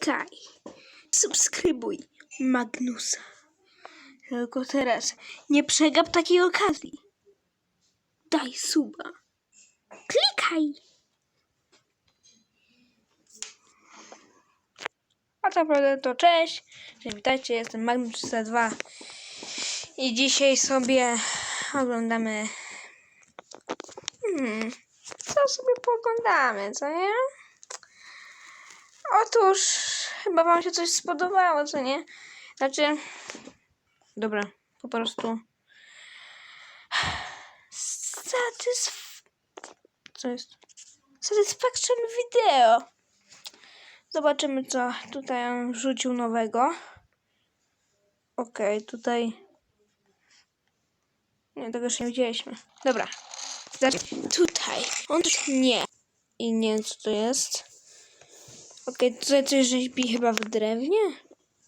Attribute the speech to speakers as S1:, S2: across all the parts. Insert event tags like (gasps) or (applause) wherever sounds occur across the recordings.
S1: klikaj, subskrybuj Magnusa. Tylko teraz nie przegap takiej okazji. Daj suba. Klikaj. A tak naprawdę to cześć. Cześć, Witajcie, jestem Magnus 302 i dzisiaj sobie oglądamy. Hmm, co sobie pooglądamy, co nie? Otóż chyba wam się coś spodobało, co nie? Znaczy, dobra, po prostu. Satysf... Co jest? Satisfaction video. Zobaczymy, co tutaj on wrzucił nowego. Okej, tutaj... Nie, tego jeszcze nie widzieliśmy. Dobra. Zacznij. Tutaj. On też nie. I nie co to jest. Okej, tutaj coś rzeźbi chyba w drewnie?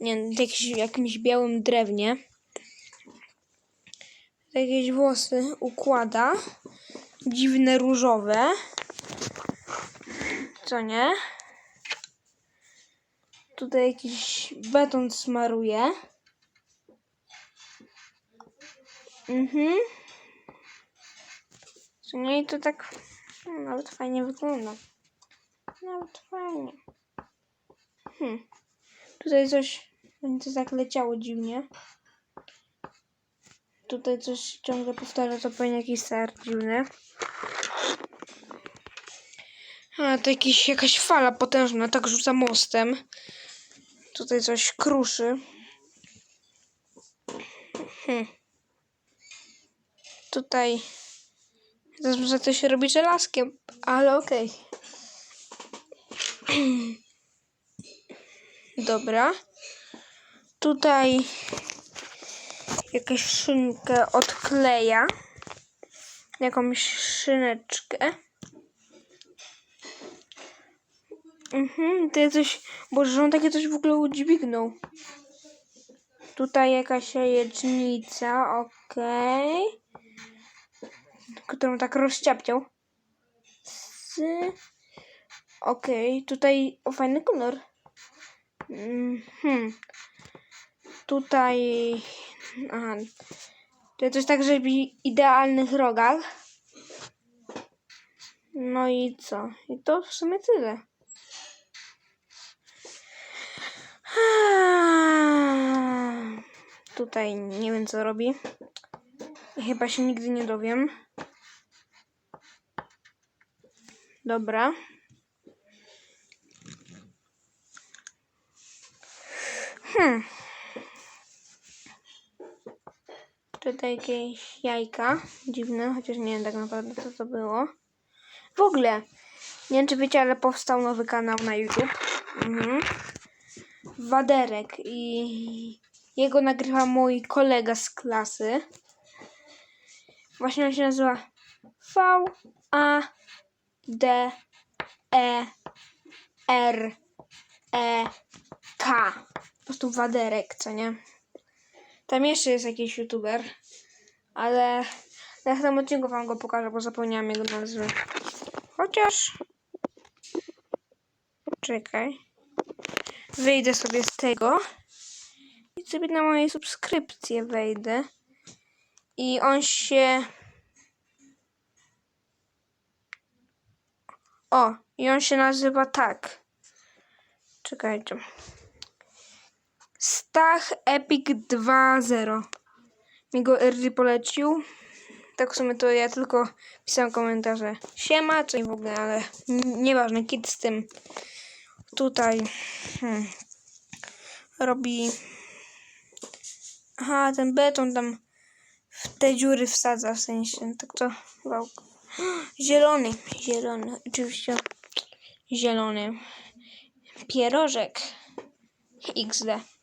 S1: Nie, w jakimś, jakimś białym drewnie. Tutaj Jakieś włosy układa. Dziwne, różowe. Co nie? Tutaj jakiś beton smaruje. Mhm. Co nie, i to tak nawet fajnie wygląda. Nawet fajnie. Hmm. Tutaj coś będzie tak leciało dziwnie. Tutaj coś ciągle powtarza, to pewnie jakiś start dziwny. A, to jakiś, jakaś fala potężna, tak rzuca mostem. Tutaj coś kruszy. Hmm. Tutaj zazwyczaj to się robi żelazkiem, ale okej. (clears throat) Dobra. Tutaj jakaś szynkę odkleja. Jakąś szyneczkę. Mhm, to jest coś, boże, że on takie coś w ogóle udźwignął. Tutaj jakaś jajecznica, okej. Którą tak rozciapciał. Okej, tutaj o fajny kolor. Mhm. Tutaj... Aha. Tutaj coś tak, żeby idealnych rogach. No i co? I to w sumie tyle. Tutaj nie wiem co robi. Chyba się nigdy nie dowiem. Dobra. Hmm. Tutaj jakieś jajka dziwne, chociaż nie wiem tak naprawdę co to było. W ogóle, nie wiem czy wiecie, ale powstał nowy kanał na YouTube. Mhm. Waderek i jego nagrywa mój kolega z klasy. Właśnie on się nazywa V A D E R E K. Prostu Waderek, co nie? Tam jeszcze jest jakiś youtuber, ale na tym odcinku wam go pokażę, bo zapomniałam jego nazwy. Chociaż... Czekaj. Wyjdę sobie z tego i sobie na moje subskrypcje wejdę. I on się... O, i on się nazywa tak. Czekajcie. Stach Epic 2.0. Mi go Early polecił. Tak w sumie to ja tylko pisałem komentarze. Siema, coś w ogóle, ale nieważne, kiedy z tym tutaj hmm, robi. Aha, ten beton tam w te dziury wsadza, w sensie, tak to chyba. (gasps) Zielony, zielony, oczywiście zielony. Pierożek XD.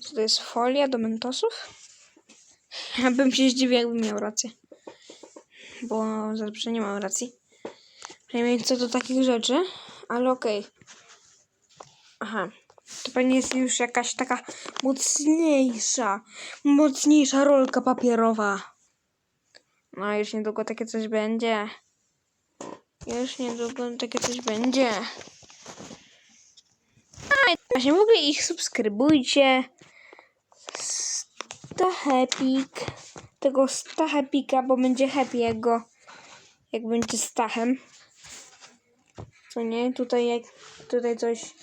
S1: Co to jest folia do mentosów? (laughs) Ja bym się zdziwił, jakbym miał rację. Bo zazwyczaj nie mam racji. Przynajmniej co do takich rzeczy, ale okej. Aha. To pewnie jest już jakaś taka mocniejsza, mocniejsza rolka papierowa. No już niedługo takie coś będzie. Już niedługo takie coś będzie. A Właśnie w ogóle ich subskrybujcie. Stachepik. Tego Stachepika, bo będzie happy jak go, jak będzie Stachem. Co nie? Tutaj jak, tutaj coś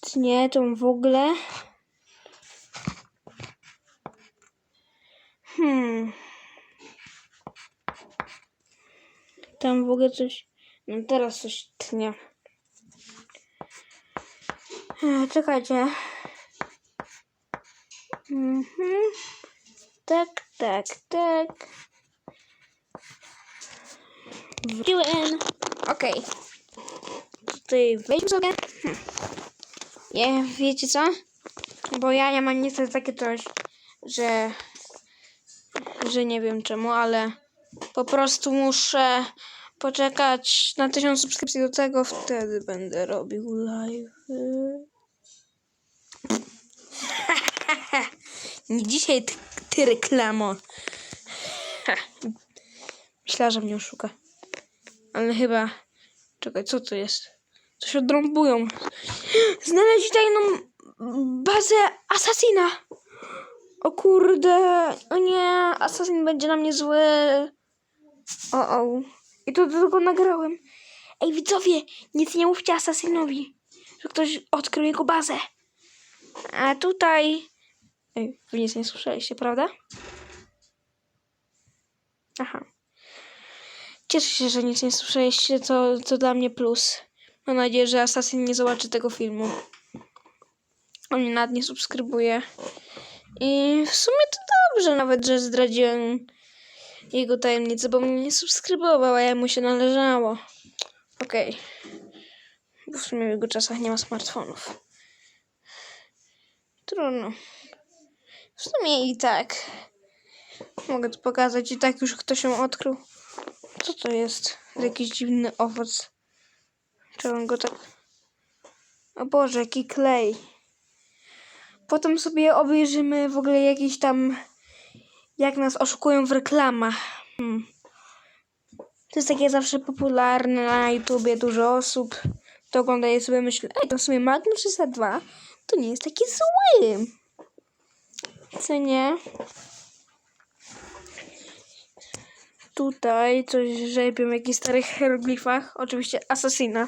S1: tnie, to w ogóle. Hmm. Tam w ogóle coś, no teraz coś tnie. E, Czekajcie. Mhm. Tak, tak, tak. Wróciłem. Okej. Tutaj wejdźmy sobie. Hm. Nie, wiecie co? Bo ja, ja mam niestety takie coś, że że nie wiem czemu, ale po prostu muszę poczekać na tysiąc subskrypcji do tego, wtedy będę robił live. Nie dzisiaj ty, ty reklamo. Ha. Myślała, że mnie oszuka. Ale chyba... Czekaj, co to jest? Coś odrąbują. Znaleźli tajną bazę asasina. O kurde, o nie, asasyn będzie na mnie zły. O, o. I to tylko nagrałem. Ej, widzowie, nic nie mówcie asasynowi, że ktoś odkrył jego bazę. A tutaj... Ej, wy nic nie słyszeliście, prawda? Aha. Cieszę się, że nic nie słyszeliście, to, to dla mnie plus. Mam nadzieję, że asasyn nie zobaczy tego filmu. On mnie nawet nie subskrybuje. I w sumie to dobrze nawet, że zdradziłem jego tajemnicę, bo mnie nie subskrybował, a mu się należało. Okej. Bo w sumie w jego czasach nie ma smartfonów. Trudno. W sumie i tak. Mogę to pokazać i tak już ktoś ją odkrył. Co to jest? Jakiś dziwny owoc. On go tak... O Boże, jaki klej. Potem sobie obejrzymy w ogóle jakieś tam, jak nas oszukują w reklamach. Hmm. To jest takie zawsze popularne na YouTubie, dużo osób to ogląda i sobie myśli, ej, to w sumie Magnum 302 to nie jest taki zły. Co nie? Tutaj coś rzepią w jakichś starych hieroglifach. Oczywiście Assassina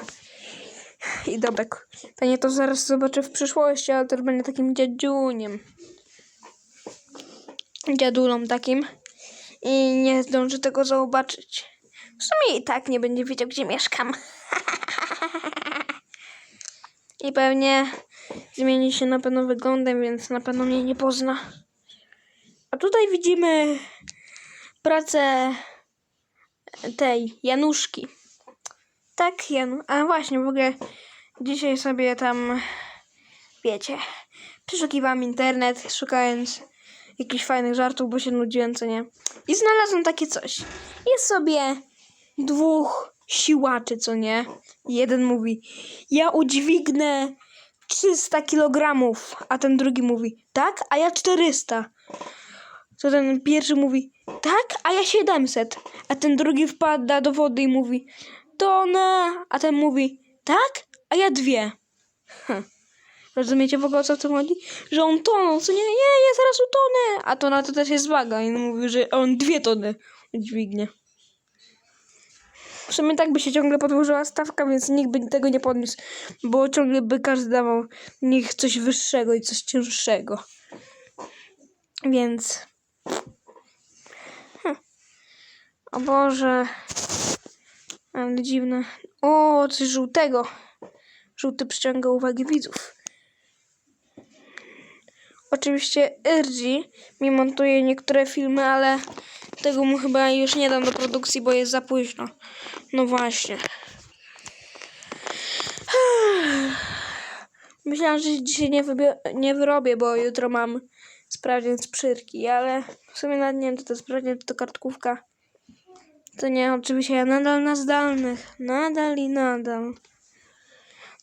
S1: i Dobek. Pewnie to zaraz zobaczę w przyszłości, ale też będzie takim dziadziuniem. Dziadulą takim. I nie zdąży tego zobaczyć. W sumie i tak nie będzie wiedział, gdzie mieszkam. (laughs) I pewnie zmieni się na pewno wyglądem, więc na pewno mnie nie pozna. A tutaj widzimy pracę tej Januszki. Tak, Janu. A właśnie, w ogóle dzisiaj sobie tam, wiecie, przeszukiwałam internet, szukając jakichś fajnych żartów, bo się nudziłem, co nie. I znalazłam takie coś. Jest sobie dwóch siłaczy, co nie. Jeden mówi, ja udźwignę 300 kilogramów, a ten drugi mówi, tak, a ja 400. To ten pierwszy mówi, tak, a ja 700. A ten drugi wpada do wody i mówi, tonę, a ten mówi, tak, a ja dwie. Hm. Rozumiecie w ogóle o co tym chodzi? Że on tonął, co nie, nie, ja zaraz utonę. A to na to też jest waga i on mówi, że on dwie tony dźwignie. W sumie tak by się ciągle podłożyła stawka, więc nikt by tego nie podniósł, bo ciągle by każdy dawał niech coś wyższego i coś cięższego. Więc... Hm. O Boże... Ale dziwne. O, coś żółtego. Żółty przyciąga uwagę widzów. Oczywiście Irgi mi montuje niektóre filmy, ale tego mu chyba już nie dam do produkcji, bo jest za późno. No właśnie. (sighs) Myślałam, że dzisiaj nie, nie wyrobię, bo jutro mam sprawdzian z przyrki, ale w sumie nawet nie wiem, to sprawdzian, to kartkówka. To nie, oczywiście ja nadal na zdalnych. Nadal i nadal.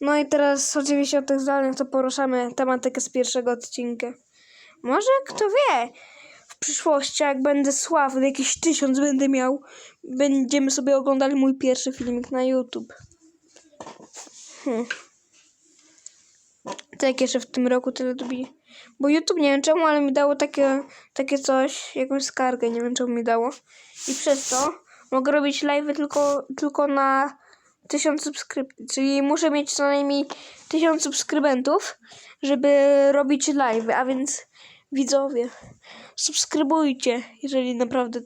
S1: No i teraz oczywiście od tych zdalnych to poruszamy tematykę z pierwszego odcinka. Może kto wie, przyszłości jak będę sławny, jakiś tysiąc będę miał, będziemy sobie oglądali mój pierwszy filmik na YouTube. Hmm. Tak, jeszcze w tym roku tyle dobili. Bo YouTube, nie wiem czemu, ale mi dało takie, takie coś, jakąś skargę, nie wiem czemu mi dało. I przez to mogę robić live tylko, tylko na 1000 subskrypcji. Czyli muszę mieć co najmniej 1000 subskrybentów, żeby robić live. A więc widzowie, subskrybujcie, jeżeli naprawdę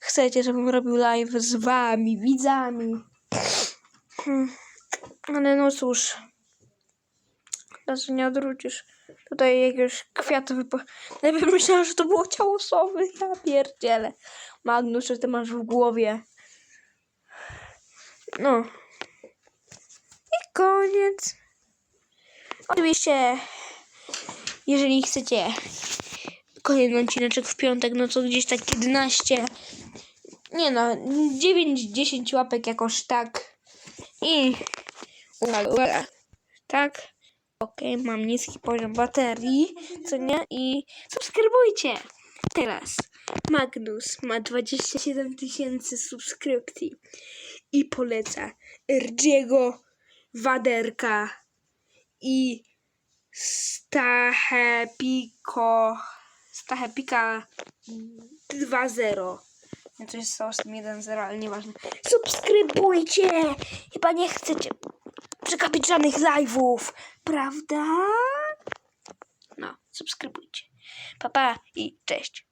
S1: chcecie, żebym robił live z wami, widzami. Hmm. Ale no cóż. Teraz nie odwrócisz. Tutaj jakiegoś kwiatu wypo... Najpierw myślałam, że to było ciało sowy. Ja pierdzielę. Magnus, że ty masz w głowie. No. I koniec. Oczywiście, jeżeli chcecie kolejny odcineczek w piątek, no to gdzieś tak 11, nie no, 9-10 łapek jakoś tak. I uwaga, uwaga. Tak. Okej, mam niski poziom baterii, co nie? I subskrybujcie. Teraz Magnus ma 27 tysięcy subskrypcji i poleca Erdziego Waderka i Stachepiko Stachepika 2.0 nie, coś z tym 1.0, ale nieważne. Subskrybujcie! Chyba nie chcecie przegapić żadnych live'ów, prawda? No, subskrybujcie. Pa, pa i cześć.